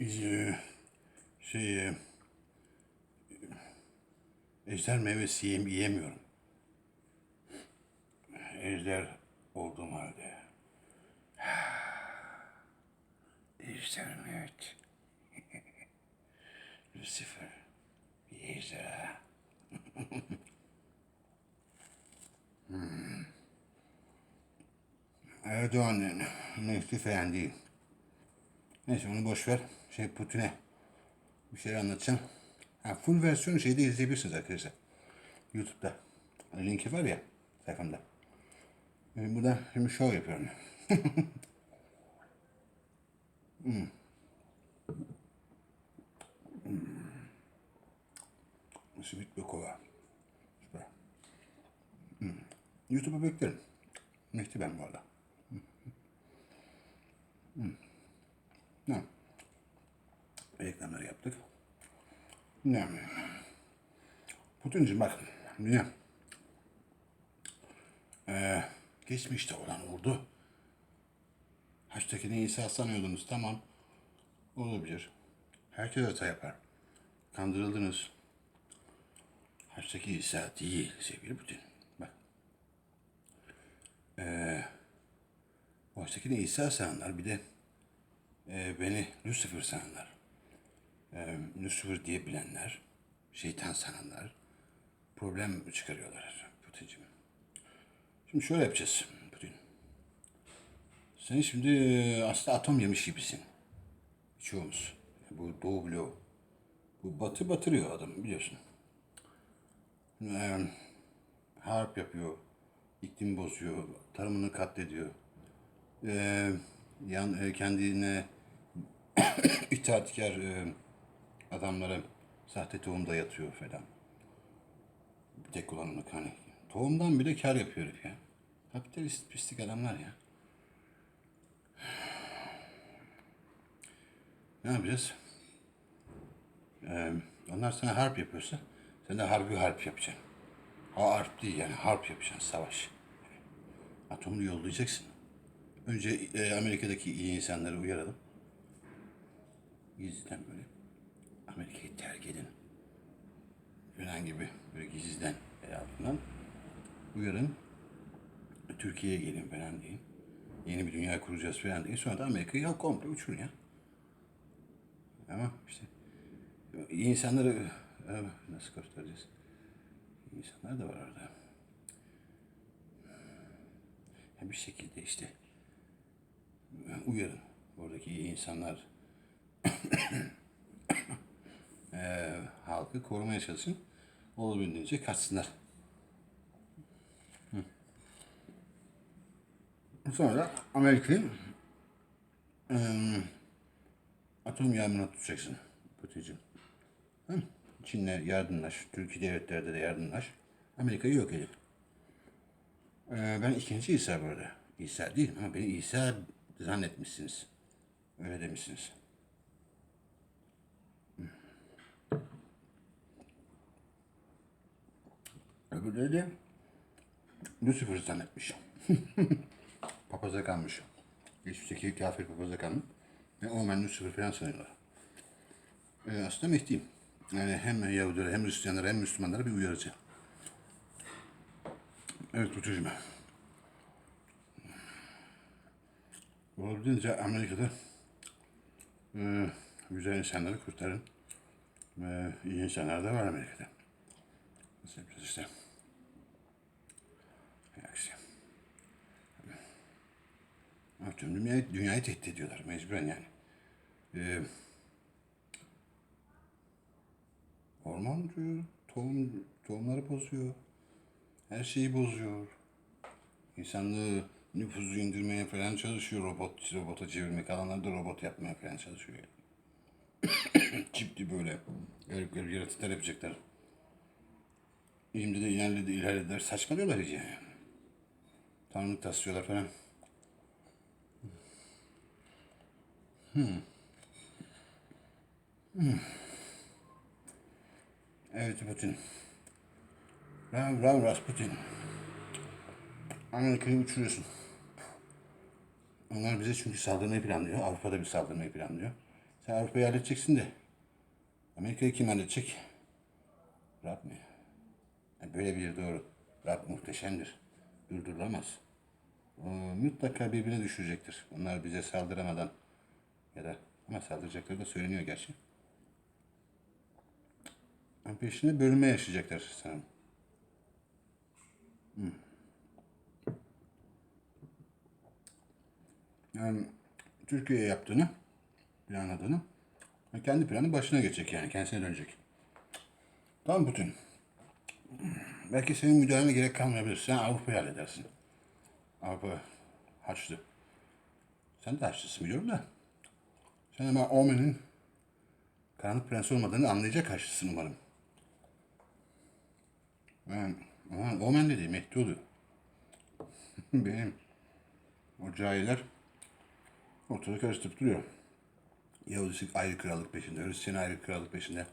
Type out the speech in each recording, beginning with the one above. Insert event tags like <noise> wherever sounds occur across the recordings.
Ee, şey e, ejder meyvesi yiyem, yiyemiyorum. Ejder olduğum halde. Ejder evet. <laughs> Lucifer. Bir ejderha. <laughs> hmm. Erdoğan'ın Mehdi değil. Neyse onu boş ver. Şey Putin'e bir şey anlatacağım. Ha, full versiyonu şeyde izleyebilirsiniz arkadaşlar. YouTube'da. Linki var ya sayfamda. Ee, burada şimdi show yapıyorum. <laughs> hmm. Hmm. Simit ve kola. Süper. Hmm. YouTube'a beklerim. Mehdi ben bu arada. Hmm. Ne? Reklamları yaptık. Ne? Putin'cim bak. Niye? Ee, geçmişte olan ordu. Haçtakini İsa sanıyordunuz. Tamam. Olabilir. Herkes hata yapar. Kandırıldınız. Haçtaki İsa değil sevgili Putin. Bak. Ee, Oysa İsa sananlar bir de e, beni Lucifer sananlar, e, Lucifer diye bilenler, şeytan sananlar problem çıkarıyorlar Putin'cim. Şimdi şöyle yapacağız Putin. Sen şimdi e, aslında atom yemiş gibisin. Çoğumuz. Bu Doğu bloğu. Bu batı batırıyor adam biliyorsun. E, harp yapıyor, iklim bozuyor, tarımını katlediyor. E, yan, e, kendine <coughs> itaatkar e, adamlara sahte tohum dayatıyor falan. Bir tek kullanımlık hani. Tohumdan bile kar yapıyor ya. Kapitalist pislik adamlar ya. <sighs> Ne yapacağız? Ee, onlar sana harp yapıyorsa sen de harbi harp yapacaksın. Ha harp değil yani harp yapacaksın savaş. Atomunu yollayacaksın. Önce e, Amerika'daki iyi insanları uyaralım. Gizliden böyle Amerika'yı terk edin. Falan gibi böyle gizliden el altından uyarın. Türkiye'ye gelin falan deyin. Yeni bir dünya kuracağız falan deyin. Sonra da Amerika'yı ya komple uçurun ya. Ama işte insanları e, nasıl? İyi insanlar da var orada. Bir şekilde işte uyarın. Oradaki iyi insanlar eee <coughs> halkı korumaya çalışın. Olabildiğince kaçsınlar. Sonra Amerika'yı eee, atom yağmuruna tutacaksın Putin'cim. Çin'le yardımlaş, Türkiye devletlerde de yardımlaş. Amerika'yı yok edin. Ee, ben ikinci İsa burada. İsa değilim ama beni İsa zannetmişsiniz. Öyle demişsiniz. Öbürleri Lucifer zannetmiş. <laughs> papaza kalmış. Geçmişteki kafir papaza kalmış. Ve o ben Lucifer falan sanıyorlar. Ee, aslında Mehdi'yim. Yani hem Yahudilere hem Hristiyanlara hem Müslümanlara bir uyarıcı. Evet Tutucuğum. Olabildiğince Amerika'da e, güzel insanları kurtarın. Ve iyi insanlar da var Amerika'da. Yapacağız işte. Aksi. Ama tüm dünyayı, dünyayı tehdit ediyorlar mecburen yani. E, orman diyor, tohum, tohumları bozuyor. Her şeyi bozuyor. İnsanlığı nüfuzu indirmeye falan çalışıyor robot, robota çevirmek, alanları da robot yapmaya falan çalışıyor. <coughs> Çipli böyle garip garip yaratıklar yapacaklar. Şimdi de ilerledi, ilerlediler. Saçmalıyorlar iyice. Tanrılık taslıyorlar falan. Hmm. Hmm. Evet Putin. Rav Rav Rasputin. Amerika'yı uçuruyorsun. Onlar bize çünkü saldırmayı planlıyor. Avrupa'da bir saldırmayı planlıyor. Sen Avrupa'yı halledeceksin de. Amerika'yı kim halledecek? Rab mi? Yani böyle bir doğru. Rab muhteşemdir. Durdurulamaz. O mutlaka birbirine düşürecektir. Onlar bize saldıramadan ya da ama saldıracakları da söyleniyor gerçi. Peşinde bölünme yaşayacaklar sanırım. Hmm. Yani Türkiye'ye yaptığını, planladığını kendi planı başına geçecek yani kendisine dönecek. Tamam Putin. Belki senin müdahalene gerek kalmayabilir. Sen Avrupa'yı halledersin. Avrupa haçlı. Sen de haçlısın biliyorum da. Ama Omen'in karanlık prens olmadığını anlayacak haçlısın umarım. Ben, aman Omen dediğim Mehdi oluyor. <laughs> Benim o cahiller ortalığı karıştırıp duruyor. Yahudisi ayrı krallık peşinde, Hristiyan ayrı krallık peşinde.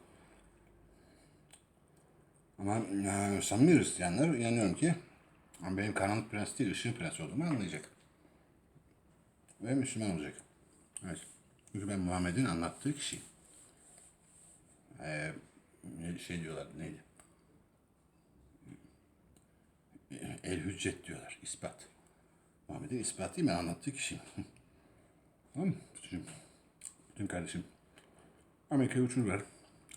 Ama e, samimi Hristiyanlar inanıyorum ki benim karanlık prens değil, ışığın prens olduğumu anlayacak. Ve Müslüman olacak. Evet. Ben Muhammed'in anlattığı kişi. Ee, şey diyorlar, neydi? El hüccet diyorlar, ispat. Muhammed'in ispatı değil mi? Anlattığı kişi. <laughs> tamam mı? Bütün, bütün kardeşim. Amerika'ya uçur ver.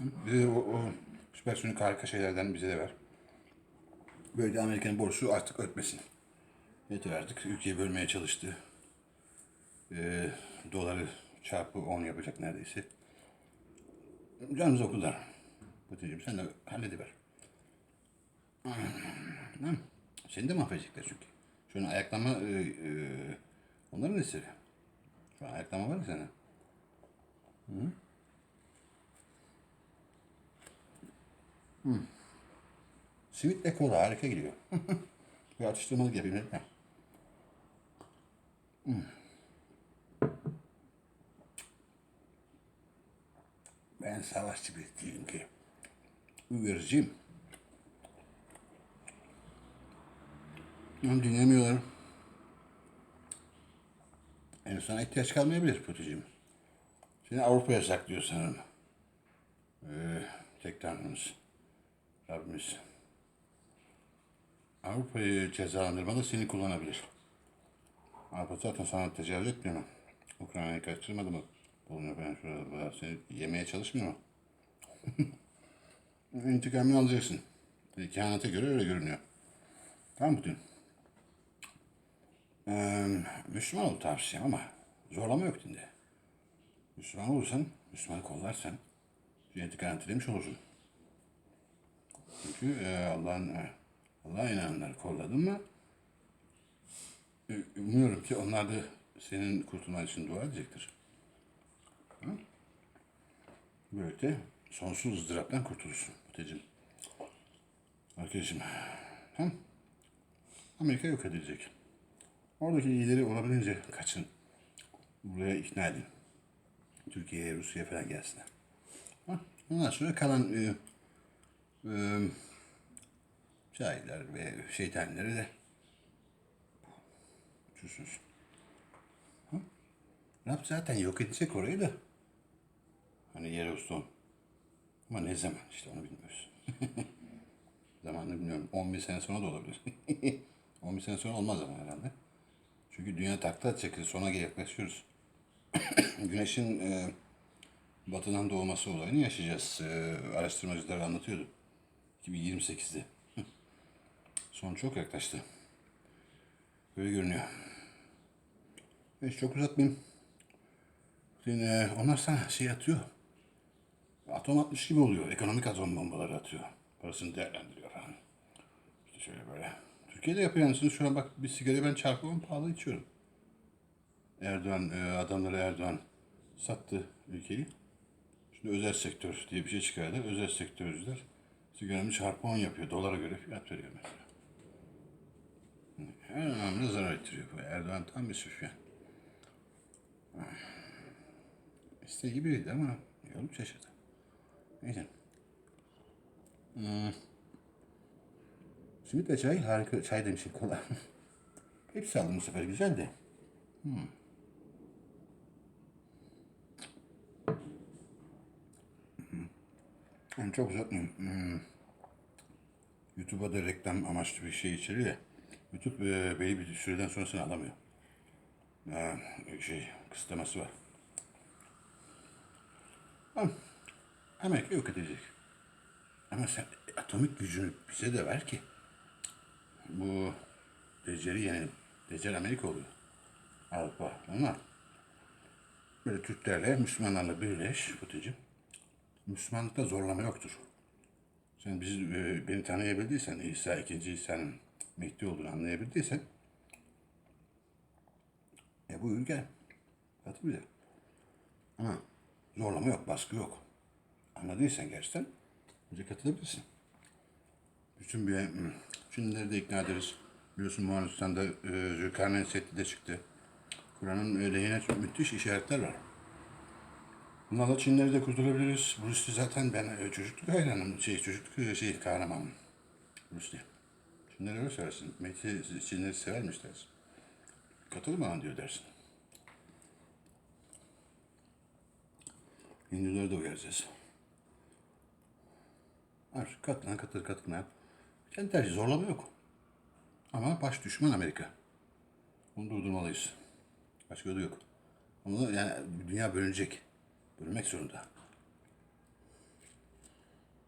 Bize o, o süpersonik harika şeylerden bize de ver. Böylece Amerika'nın borcu artık ötmesin. Yeter artık. Ülkeyi bölmeye çalıştı. Ee, doları çarpı 10 yapacak neredeyse. Canımız okullar. Batucuğum sen de hallediver. Seni de mahvedecekler çünkü. Şu ayaklama e, e, onların eseri. Şu an ayaklama var mı sende? Hı? Hı. Simitle kola harika gidiyor. Bir atıştırmalık yapayım dedim. ya. Hı. Ben savaşçı değilim ki. Uyarıcıyım. Ama dinlemiyorlar. En sana ihtiyaç kalmayabilir Putucuğum. Seni Avrupa'ya saklıyor sanırım. Ee, tek tanrımız. Rabbimiz. Avrupa'yı cezalandırmada seni kullanabilir. Avrupa zaten sana tecavüz etmiyor mu? Ukrayna'yı kaçırmadı mı? Bulunuyor ben şurada. Seni yemeye çalışmıyor? <laughs> İntikamını alacaksın. Kehanete göre öyle görünüyor. Tamam mı? Ee, Müslüman ol tavsiyem ama zorlama yok dinde. Müslüman olursan, Müslümanı kollarsan cenneti garantilemiş olursun. Çünkü e, Allah'ın e, Allah'a inananları kolladın mı e, umuyorum ki onlar da senin kurtulman için dua edecektir. Böylelikle sonsuz ızdıraptan kurtulursun Ötecim. Arkadaşım. Tamam. Amerika yok edilecek. Oradaki iyileri olabildiğince kaçın. Buraya ikna edin. Türkiye'ye, Rusya falan gelsinler. Ha, Ondan sonra kalan e, e, cahiller ve şeytanları da. Ha? Rab zaten yok edecek orayı da. Hani Yellowstone. Ama ne zaman işte onu bilmiyoruz. <laughs> Zamanını bilmiyorum. 10 bin sene sonra da olabilir. <laughs> 10 bin sene sonra olmaz ama herhalde. Çünkü dünya takla atacak. Sona yaklaşıyoruz. <coughs> Güneşin e, batıdan doğması olayını yaşayacağız. E, araştırmacılar anlatıyordu. 2028'de. <laughs> Son çok yaklaştı. Böyle görünüyor. Hiç çok uzatmayayım. Şimdi, e, onlar sana şey atıyor. Atom atmış gibi oluyor. Ekonomik atom bombaları atıyor. Parasını değerlendiriyor falan. İşte şöyle böyle. Türkiye'de yapıyor yansını. Şu an bak bir sigara ben çarpı on pahalı içiyorum. Erdoğan, e, adamları Erdoğan sattı ülkeyi. Şimdi özel sektör diye bir şey çıkardı. Özel sektörcüler sigaramı çarpı on yapıyor. Dolara göre fiyat veriyor mesela. Her anlamda zarar ettiriyor. Erdoğan tam bir süfyan. İstediği gibiydi ama yolu şaşırdı. Neyse. Hmm. Simit ve çay harika. Çay demişim kola. <laughs> Hepsi aldım bu sefer güzel de. Hmm. Ben çok uzatmayayım. Hmm. YouTube'a da reklam amaçlı bir şey içeriyor ya. YouTube e, belli bir süreden sonrasını alamıyor. Ha, şey, kısıtlaması var. Ama Amerika yok edecek. Ama sen atomik gücünü bize de ver ki bu Deccal'i yenelim. Deccal Amerika oluyor. Avrupa. Ama böyle Türklerle, Müslümanlarla birleş Putin'cim. Müslümanlıkta zorlama yoktur. Sen bizi, e, beni tanıyabildiysen, İsa ikinci İsa'nın Mehdi olduğunu anlayabildiysen e buyur gel. Katıl bize. Ama zorlama yok, baskı yok. Anladıysan gerçekten bize katılabilirsin. Bütün bir hmm, Çinlileri de ikna ederiz. Biliyorsun Moğolistan'da e, Zülkarneyn Setti de çıktı. Kur'an'ın e, lehine müthiş işaretler var. Bunlarla Çinleri de kurtarabiliriz. Bruce zaten ben e, çocukluk hayranım. Şey, çocukluk e, şey kahramanım. Bruce Lee. Çinleri öyle seversin. Mehdi Çinleri severmiş dersin. Katıl bana diyor dersin. Hinduları da uyaracağız. Artık katılan katılır katılmayan. Kendi tercih zorlama yok. Ama baş düşman Amerika. Bunu durdurmalıyız. Başka yolu yok. Ama yani dünya bölünecek. Bölünmek zorunda.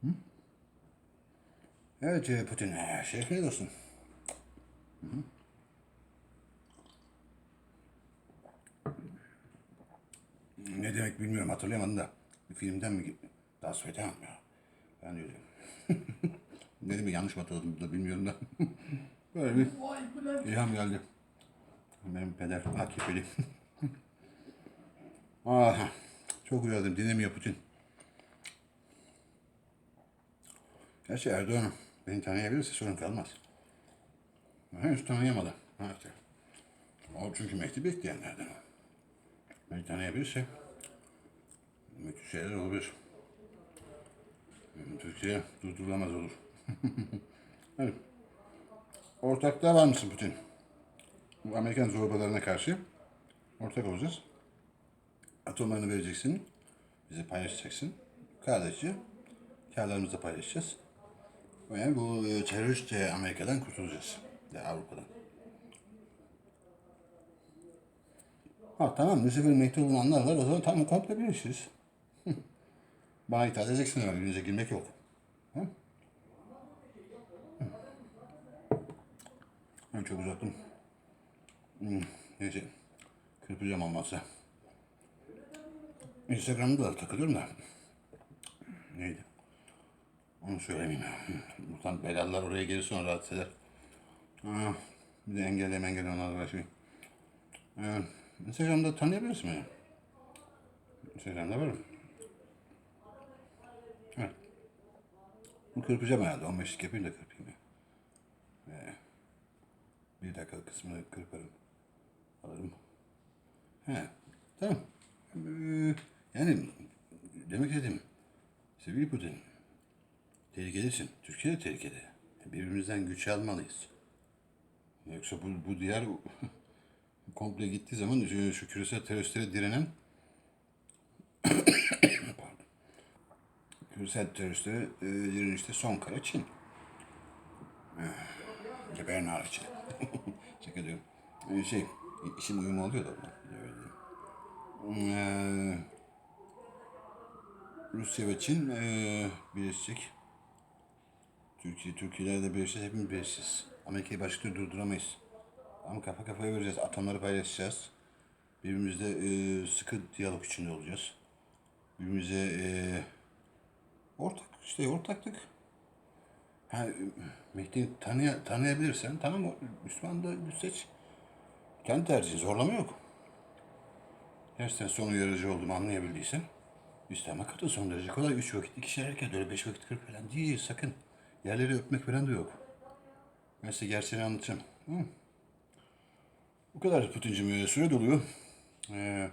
Hı? Evet e, Putin. e, Şeref ne dostum? Hı. Ne demek bilmiyorum hatırlayamadım da. Bir filmden mi? Daha söylemem ya. Ben öyle. <laughs> ne demek yanlış mı hatırladım da bilmiyorum da. <laughs> Böyle bir ilham geldi. Benim peder AKP'li. <laughs> Aha, çok uyardım dinlemiyor Putin. Gerçi Erdoğan beni tanıyabilirse sorun kalmaz. Henüz tanıyamadı. Ha işte. O çünkü Mehdi bekleyenlerden. Beni tanıyabilirse müthiş şeyler olabilir. Türkiye durdurulamaz olur. <laughs> evet. Ortaklığa var mısın Putin? Bu Amerikan zorbalarına karşı ortak olacağız. Atomlarını vereceksin. Bize paylaşacaksın. Kardeşçe karlarımızı paylaşacağız. Yani bu e, terörist Amerika'dan kurtulacağız. Ya Avrupa'dan. Ha tamam Lucifer Mehdi olduğunu anlarlar. O zaman tamam komple birleşiriz. Bana itaat edeceksin ama birbirinize girmek yok. Ha? Ben çok uzattım. Hmm, neyse. Kırpacağım olmazsa. Instagram'da da takılıyorum da. Neydi? Onu söylemeyeyim. Buradan belalar oraya gelir sonra rahatsız eder. Aa, bir de engelleme engelleme onlarla uğraşmayayım. Ee, Instagram'da tanıyabilirsin beni. Instagram'da varım. Bu kırpacağım herhalde. 15'lik yapayım da kırpayım ya. Ee, bir dakika kısmını kırparım. Alırım. He, tamam. Ee, yani demek istedim. Sevgili Putin, tehlikedesin. Türkiye de tehlikede. Birbirimizden güç almalıyız. Yoksa bu, bu diyar <laughs> komple gittiği zaman şu küresel teröristlere direnen Pardon. küresel teröristlere e, direnişte son kara Çin. Geberin hariç. <laughs> Şaka diyorum. Ee, şey, işin uyumu oluyor da. Ee, Rusya ve Çin ee, birleşecek. Türkiye, Türkiye'ler de birleşeceğiz, hepimiz birleşeceğiz. Amerika'yı başka türlü durduramayız. Ama kafa kafaya vereceğiz, atomları paylaşacağız. Birbirimizle ee, sıkı diyalog içinde olacağız. Birbirimize ee, ortak, işte ortaklık. Ha, Mehdi'yi tanıya, tanıyabilirsen tamam Müslüman da seç. Kendi tercihin zorlama yok. Gerçekten son uyarıcı olduğumu anlayabildiysen İslam'a katıl son derece kolay. Üç vakit ikişer erken öyle beş vakit kırk falan değil sakın. Yerleri öpmek falan da yok. Ben size gerçeğini anlatacağım. Hı? Bu kadar Putin'cim e, süre doluyor. Ee,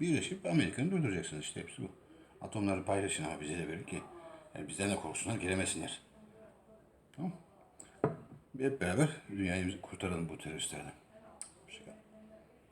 birleşip Amerika'nı durduracaksınız işte hepsi bu. Atomları paylaşın ama bize de verin ki yani bizden de korksunlar gelemesinler. Tamam. Hep beraber dünyayı kurtaralım bu teröristlerden.